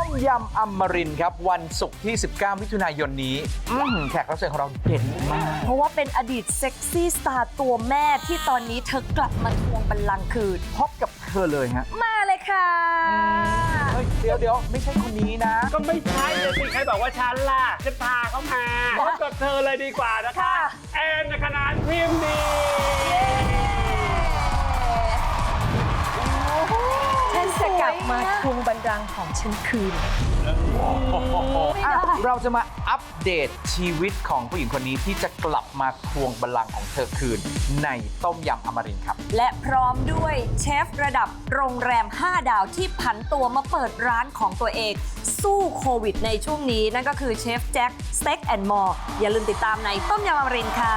ต้มยำอมรินทร์ครับ วันศุกร์ที่ 19 มิถุนายนนี้อื้อหือแขกรับเชิญของเราเด่นมาก เพราะว่าเป็นอดีตเซ็กซี่สตาร์ตัวแม่ที่ตอนนี้เธอกลับมาทวงบัลลังก์คืน พบกับเธอเลยฮะมาเลยค่ะ เฮ้ยเดี๋ยวเดี๋ยวไม่ใช่คนนี้นะ ก็ไม่ใช่เลยสิใครบอกว่าฉันล่ะฉันพาเขามาพบกับเธอเลยดีกว่านะคะ ค่ะ แอนนคณานพิมพ์ดี มาทวงบัลลังก์ของฉันคืน อะเราจะมาอัปเดตชีวิตของผู้หญิงคนนี้ที่จะกลับมาทวงบัลลังก์ของเธอคืน ในต้มยำอมรินทร์ครับ และพร้อมด้วยเชฟระดับโรงแรม 5 ดาวที่ผันตัวมาเปิดร้านของตัวเอง สู้โควิดในช่วงนี้ นั่นก็คือเชฟแจ็คสเต็กแอนด์มอร์อย่าลืมติดตามในต้มยำอมรินทร์ค่ะ